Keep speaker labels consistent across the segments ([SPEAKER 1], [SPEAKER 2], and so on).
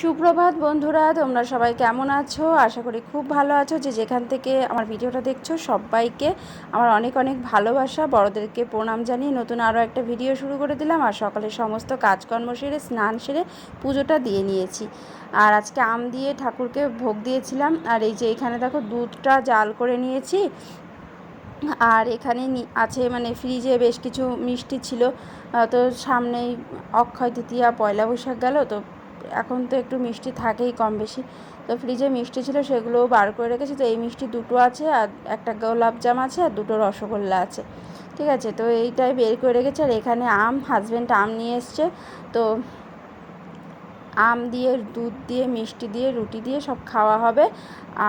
[SPEAKER 1] সুপ্রভাত বন্ধুরা, তোমরা সবাই কেমন আছো? আশা করি খুব ভালো আছো। যে যেখান থেকে আমার ভিডিওটা দেখছ, সবাইকে আমার অনেক অনেক ভালোবাসা। বড়দেরকে প্রণাম জানিয়ে নতুন আরও একটা ভিডিও শুরু করে দিলাম আর সকালে সমস্ত কাজকর্ম সেরে, স্নান সেরে পুজোটা দিয়ে নিয়েছি। আর আজকে আম দিয়ে ঠাকুরকে ভোগ দিয়েছিলাম। আর এই যে এখানে দেখো দুধটা জাল করে নিয়েছি। আর এখানে আছে মানে ফ্রিজে বেশ কিছু মিষ্টি ছিল। তো সামনেই অক্ষয় তৃতীয়া, পয়লা বৈশাখ গেল, তো এখন তো একটু মিষ্টি থাকেই কম বেশি তো ফ্রিজে মিষ্টি ছিল সেগুলোও বার করে রেখেছি। তো এই মিষ্টি দুটো আছে আর একটা গোলাপজাম আছে আর দুটো রসগোল্লা আছে। ঠিক আছে? তো এইটাই বের করে রেখেছি। আর এখানে আম হাজব্যান্ড আম নিয়ে এসছে। তো আম দিয়ে, দুধ দিয়ে, মিষ্টি দিয়ে, রুটি দিয়ে সব খাওয়া হবে।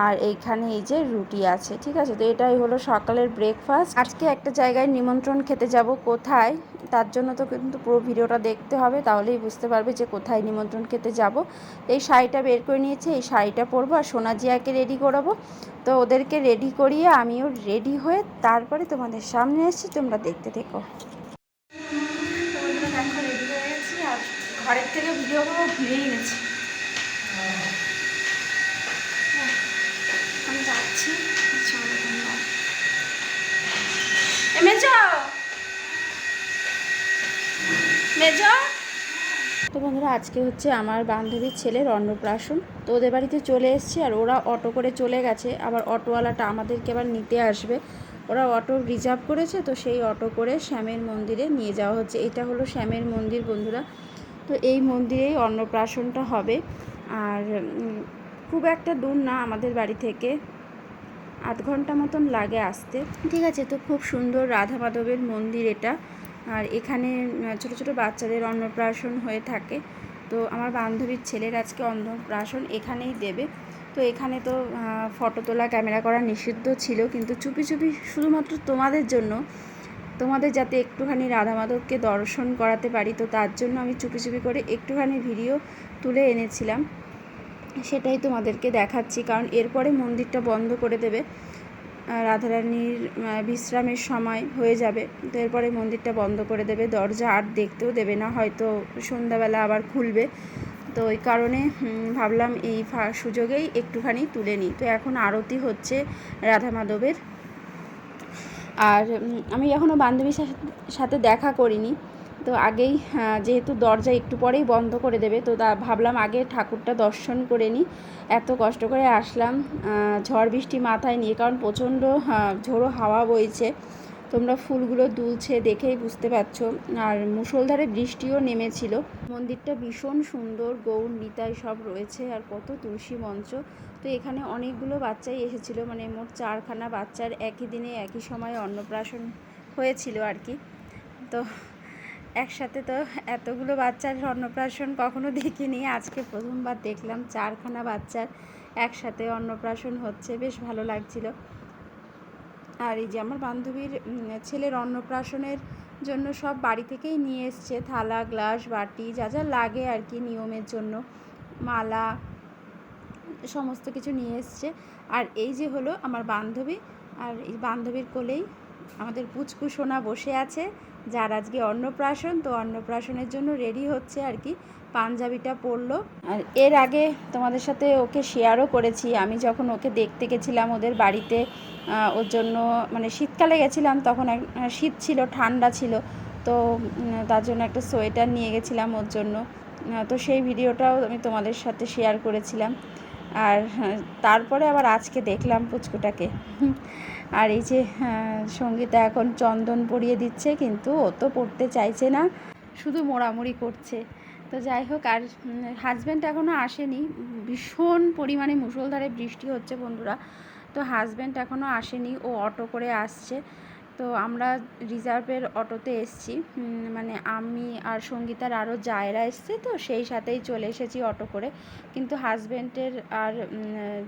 [SPEAKER 1] আর এইখানে এই যে রুটি আছে, ঠিক আছে? তো এটাই হলো সকালের ব্রেকফাস্ট আজকে একটা জায়গায় নিমন্ত্রণ খেতে যাব, কোথায়? তার জন্য তো কিন্তু পুরো ভিডিওটা দেখতে হবে, তাহলেই বুঝতে পারবে যে কোথায় নিমন্ত্রণ খেতে যাব। এই শাড়িটা বের করে নিয়েছি, এই শাড়িটা পরবো আর সোনাজিয়াকে রেডি করাবো। তো ওদেরকে রেডি করিয়ে আমিও রেডি হয়ে তারপরে তোমাদের সামনে এসেছি, তোমরা দেখতে থেকো। ঘরের থেকে করব ভুলেই গেছি আমি যাচ্ছি চলো তোমরা এ মেজো মেজো তো বন্ধুরা আজকে হচ্ছে আমার বান্ধবীর ছেলের অন্নপ্রাশন। তো ওদের বাড়িতে চলে এসেছি আর ওরা অটো করে চলে গেছে। আবার অটোওয়ালাটা আমাদেরকে আবার নিতে আসবে। ওরা অটো রিজার্ভ করেছে তো সেই অটো করে শ্যামের মন্দিরে নিয়ে যাওয়া হচ্ছে। এটা হলো শ্যামের মন্দির বন্ধুরা। তো এই মন্দিরেই অন্নপ্রাশনটা হবে। আর খুব একটা দূর না আমাদের বাড়ি থেকে। আধ ঘণ্টা মতন লাগে আসতে। ঠিক আছে, তো খুব সুন্দর রাধা মাধবের মন্দির এটা। আর এখানে ছোট ছোট বাচ্চাদের অন্নপ্রাশন হয়ে থাকে। তো আমার বান্ধবীর ছেলের আজকে অন্নপ্রাশন এখানেই দেবে। তো এখানে তো ফটো তোলা, ক্যামেরা করা নিষিদ্ধ ছিল। কিন্তু চুপি চুপি শুধুমাত্র তোমাদের জন্য তোমাদের যাতে একটুখানি রাধা মাধবকে দর্শন করাতে পারি, তো তার জন্য আমি চুপি চুপি করে একটুখানি ভিডিও তুলে এনেছিলাম। সেটাই তোমাদেরকে দেখাচ্ছি, কারণ এরপরে মন্দিরটা বন্ধ করে দেবে। রাধারানীর বিশ্রামের সময় হয়ে যাবে। তো এরপরে মন্দিরটা বন্ধ করে দেবে। দরজা আর দেখতেও দেবে না, হয়তো সন্ধ্যাবেলা আবার খুলবে। তো ওই কারণে ভাবলাম এই সুযোগেই একটুখানি তুলে নিই। তো এখন আরতি হচ্ছে রাধা মাধবের আর আমি এখনও বান্ধবীর সাথে দেখা করিনি। তো আগেই যেহেতু দরজা একটু পরেই বন্ধ করে দেবে, তো তা ভাবলাম আগে ঠাকুরটা দর্শন করে নিই এত কষ্ট করে আসলাম ঝড় বৃষ্টি মাথায় নিয়ে, কারণ প্রচণ্ড ঝোড়ো হাওয়া বইছে। তোমরা ফুলগুলো দুলছে দেখেই বুঝতে পারছ। আর মুসলধারে বৃষ্টিও নেমেছিল। মন্দিরটা ভীষণ সুন্দর, গৌর, নিতাই সব রয়েছে, আর কত তুলসী মঞ্চ। তো এখানে অনেকগুলো বাচ্চাই এসেছিল মানে মোট চারখানা বাচ্চার একই দিনে, একই সময় অন্নপ্রাশন হয়েছিল আর কি। তো একসাথে তো এতগুলো বাচ্চার অন্নপ্রাশন কখনো দেখিনি। আজকে প্রথমবার দেখলাম চারখানা বাচ্চার একসাথে অন্নপ্রাশন হচ্ছে, বেশ ভালো লাগছিল। আর এই যে আমার বান্ধবীর ছেলের অন্নপ্রাশনের জন্য সব বাড়ি থেকেই নিয়ে এসছে, থালা, গ্লাস, বাটি, যা যা লাগে আর কি নিয়মের জন্য। মালা, সমস্ত কিছু নিয়ে এসছে। আর এই যে হলো আমার বান্ধবী, আর এই বান্ধবীর কোলেই আমাদের পুচকু সোনা বসে আছে। যার আজকে অন্নপ্রাশন, তো অন্নপ্রাশনের জন্য রেডি হচ্ছে আর কি। পাঞ্জাবিটা পরলো। আর এর আগে তোমাদের সাথে ওকে শেয়ারও করেছি। আমি যখন ওকে দেখতে গেছিলাম ওদের বাড়িতে ওর জন্য মানে শীতকালে গেছিলাম, তখন শীত ছিল, ঠান্ডা ছিল। তো তার জন্য একটা সোয়েটার নিয়ে গেছিলাম ওর জন্য। তো সেই ভিডিওটাও আমি তোমাদের সাথে শেয়ার করেছিলাম। আর তারপরে আবার আজকে দেখলাম পুচকুটাকে। আর এই যে সঙ্গীতা এখন চন্দন পরিয়ে দিচ্ছে, কিন্তু ও তো পড়তে চাইছে না, শুধু মোড়ামুড়ি করছে। তো যাই হোক, আর হাজব্যান্ড এখনও আসেনি। ভীষণ পরিমাণে মুসলধারে বৃষ্টি হচ্ছে বন্ধুরা। তো হাজব্যান্ড এখনও আসেনি, ও অটো করে আসছে। তো আমরা রিজার্ভের অটোতে এসছি। মানে আমি আর সঙ্গীতার আরও জায়রা এসছে, তো সেই সাথেই চলে এসেছি অটো করে। কিন্তু হাজব্যান্ডের আর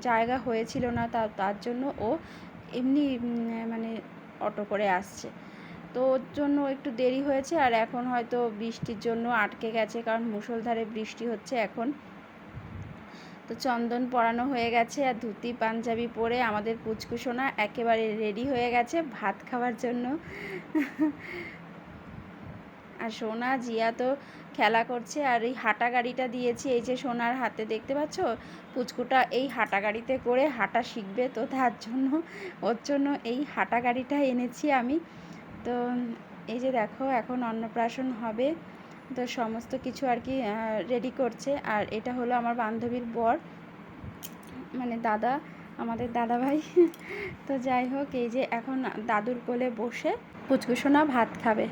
[SPEAKER 1] জায়গা হয়েছিল না তার জন্য ও এমনি মানে অটো করে আসছে। তো ওর জন্য একটু দেরি হয়েছে আর এখন হয়তো বৃষ্টির জন্য আটকে গেছে কারণ মুসলধারে বৃষ্টি হচ্ছে এখন। তো চন্দন পরানো হয়ে গেছে আর ধুতি, পাঞ্জাবি পরে আমাদের পুচকুসোনা একেবারে রেডি হয়ে গেছে ভাত খাওয়ার জন্য। আর সোনা, জিয়া তো খেলা করছে আর এই হাঁটা গাড়িটা দিয়েছি, এই যে সোনার হাতে দেখতে পাচ্ছ? পুচকুটা এই হাঁটা গাড়িতে করে হাঁটা শিখবে, তো তার জন্য, ওর জন্য এই হাঁটা গাড়িটা এনেছি আমি। তো এই যে দেখো, এখন অন্নপ্রাশন হবে, তো সমস্ত কিছু আর কি রেডি করছে। আর এটা হলো আমার বান্ধবীর বর মানে দাদা, আমাদের দাদা ভাই তো যাই হোক, এই যে এখন দাদুর কোলে বসে পুচকুসোনা ভাত খাবে।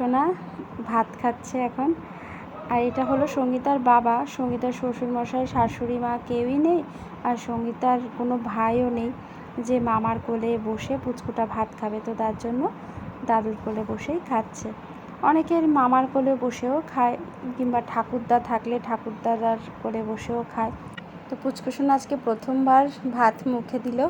[SPEAKER 1] পুচকুসোনা ভাত খাচ্ছে এখন। আর এটা হলো সঙ্গীতার বাবা। সঙ্গীতার শ্বশুরমশাই, শাশুড়ি মা কেউই নেই। আর সঙ্গীতার কোনো ভাইও নেই যে মামার কোলে বসে পুচকুটা ভাত খাবে। তো তার জন্য দাদুর কোলে বসেই খাচ্ছে। অনেকের মামার কোলে বসেও খায় কিংবা ঠাকুরদা থাকলে ঠাকুরদাদার কোলে বসেও খায়। তো পুচকুসোনা আজকে প্রথমবার ভাত মুখে দিল।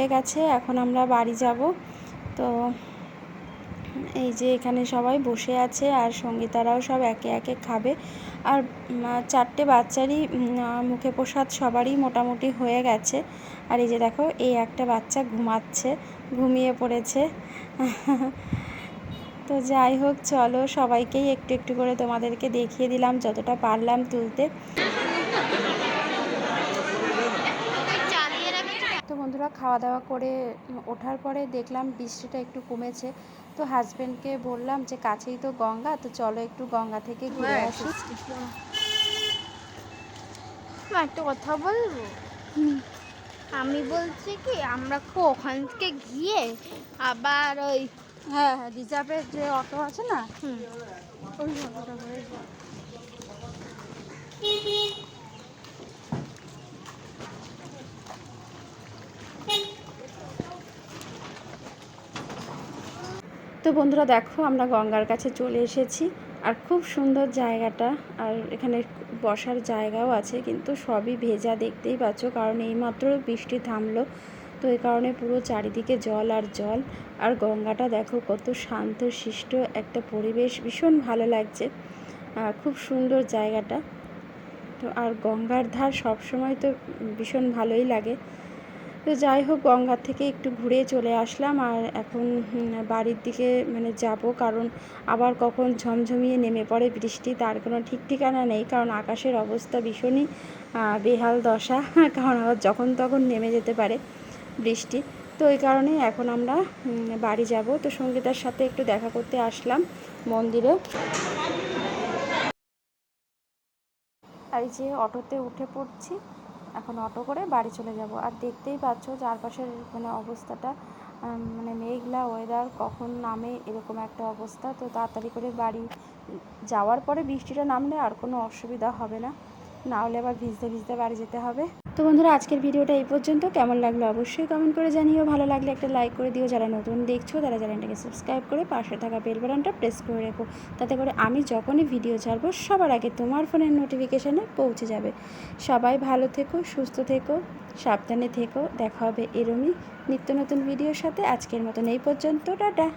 [SPEAKER 1] হয়ে গেছে, এখন আমরা বাড়ি যাব। তো এই যে এখানে সবাই বসে আছে আর সঙ্গীতারাও সব একে একে খাবে। আর চারটে বাচ্চারই মুখে প্রসাদ সবারই মোটামুটি হয়ে গেছে। আর এই যে দেখো, এই একটা বাচ্চা ঘুমাচ্ছে, ঘুমিয়ে পড়েছে। তো যাই হোক, চলো সবাইকেই একটু একটু করে তোমাদেরকে দেখিয়ে দিলাম, যতটা পারলাম তুলতে তো বন্ধুরা খাওয়া দাওয়া করে ওঠার পরে দেখলাম বৃষ্টিটা একটু কমেছে। তো হাজবেন্ডকে বললাম যে কাছেই তো গঙ্গা তো চলো একটু গঙ্গা থেকে ঘুরে আসি।
[SPEAKER 2] একটা কথা বলব? আমি বলছি কি আমরা কো ওখান থেকে গিয়ে আবার ওই
[SPEAKER 1] হ্যাঁ হ্যাঁ রিজার্ভের যে অটো আছে না ওই অটোটা করে তো বন্ধুরা দেখো, আমরা গঙ্গার কাছে চলে এসেছি। আর খুব সুন্দর জায়গাটা, আর এখানে বসার জায়গাও আছে, কিন্তু সবই ভেজা দেখতেই পাচ্ছ, কারণ এইমাত্র বৃষ্টি থামলো। তো এই কারণে পুরো চারিদিকে জল আর জল। আর গঙ্গাটা দেখো, কত শান্ত শিষ্ট একটা পরিবেশ, ভীষণ ভালো লাগছে। খুব সুন্দর জায়গাটা। তো আর গঙ্গার ধার সবসময় তো ভীষণ ভালোই লাগে। তো যাই হোক গঙ্গার থেকে একটু ঘুরে চলে আসলাম আর এখন বাড়ির দিকে মানে যাব। কারণ আবার কখন ঝমঝমিয়ে নেমে পড়ে বৃষ্টি, তার কোনো ঠিক ঠিকানা নেই। কারণ আকাশের অবস্থা ভীষণই বেহাল দশা। কারণ আবার যখন তখন নেমে যেতে পারে বৃষ্টি। তো এই কারণে এখন আমরা বাড়ি যাব। তো সঙ্গীতার সাথে একটু দেখা করতে আসলাম মন্দিরে। আর যে অটোতে উঠে পড়ছি। এখন অটো করে বাড়ি চলে যাব। আর দেখতেই পাচ্ছ চারপাশের মানে অবস্থাটা মানে মেঘলা ওয়েদার কখন নামে এরকম একটা অবস্থা। তো তাড়াতাড়ি করে বাড়ি যাওয়ার পরে বৃষ্টিটা নামলে আর কোনো অসুবিধা হবে না। নাহলে আবার ভিজতে ভিজতে বাড়ি যেতে হবে। তো বন্ধুরা, আজকের ভিডিওটা এই পর্যন্ত। কেমন লাগল অবশ্যই কমেন্ট করে জানিও। ভালো লাগলে একটা লাইক করে দিও। যারা নতুন দেখছ, তারা চ্যানেলটাকে সাবস্ক্রাইব করে পাশে থাকা বেল বাটনটা প্রেস করে রেখো। তাতে করে আমি যখনই ভিডিও ছাড়বো, সবার আগে তোমার ফোনের নোটিফিকেশানে পৌঁছে যাবে। সবাই ভালো থেকো, সুস্থ থেকো, সাবধানে থেকো। দেখা হবে এরমই নিত্য নতুন ভিডিওর সাথে। আজকের মতন এই পর্যন্ত। টাটা!